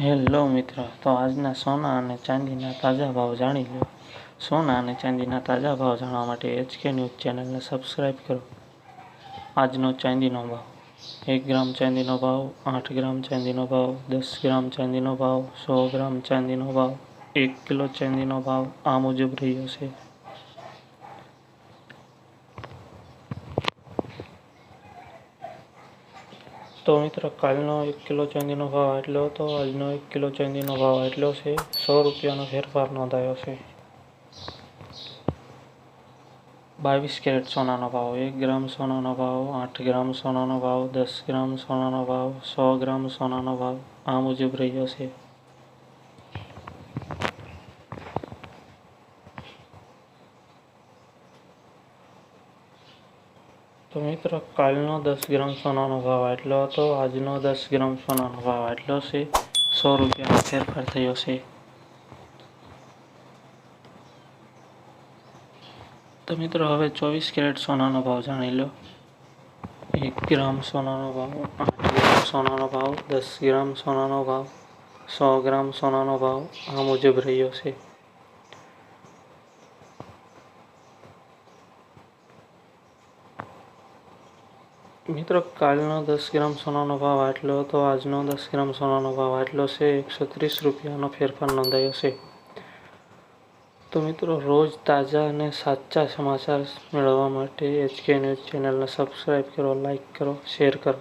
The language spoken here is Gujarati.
હેલો મિત્રો, તો આજના સોના અને ચાંદીના તાજા ભાવ જાણી લો. સોના અને ચાંદીના તાજા ભાવ જાણવા માટે એચકે ન્યૂઝ ચેનલને સબસ્ક્રાઇબ કરો. આજનો ચાંદીનો ભાવ, એક ગ્રામ ચાંદીનો ભાવ, આઠ ગ્રામ ચાંદીનો ભાવ, દસ ગ્રામ ચાંદીનો ભાવ, સો ગ્રામ ચાંદીનો ભાવ, એક કિલો ચાંદીનો ભાવ, આ મુજબ રહ્યો છે. તો મિત્રો, કાલનો એક કિલો ચાંદીનો ભાવ આટલો હતો, આજનો એક કિલો ચાંદીનો ભાવ આટલો છે, સો રૂપિયાનો ફેરફાર નોંધાયો છે. બાવીસ કેરેટ સોનાનો ભાવ, એક ગ્રામ સોનાનો ભાવ, આઠ ગ્રામ સોનાનો ભાવ, દસ ગ્રામ સોનાનો ભાવ, સો ગ્રામ સોનાનો ભાવ, આ મુજબ રહ્યો છે. તો મિત્રો, કાલનો દસ ગ્રામ સોનાનો ભાવ આટલો હતો, આજનો દસ ગ્રામ સોનાનો ભાવ આટલો છે, સો રૂપિયાનો ફેરફાર થયો છે. તો મિત્રો, હવે ચોવીસ કેરેટ સોનાનો ભાવ જાણી લો. એક ગ્રામ સોનાનો ભાવ, આઠ ગ્રામ સોનાનો ભાવ, દસ ગ્રામ સોનાનો ભાવ, સો ગ્રામ સોનાનો ભાવ આ મુજબ રહ્યો છે. મિત્રો, કાલનો દસ ગ્રામ સોનાનો ભાવ આટલો હતો. આજનો દસ ગ્રામ સોનાનો ભાવ આટલો છે, એકસો ત્રીસ રૂપિયાનો ફેરફાર નોંધાયો છે. તો મિત્રો, રોજ તાજા અને સાચા સમાચાર મેળવવા માટે એચકે ન્યૂઝ ચેનલને સબસ્ક્રાઈબ કરો લાઈક કરો શેર કરો.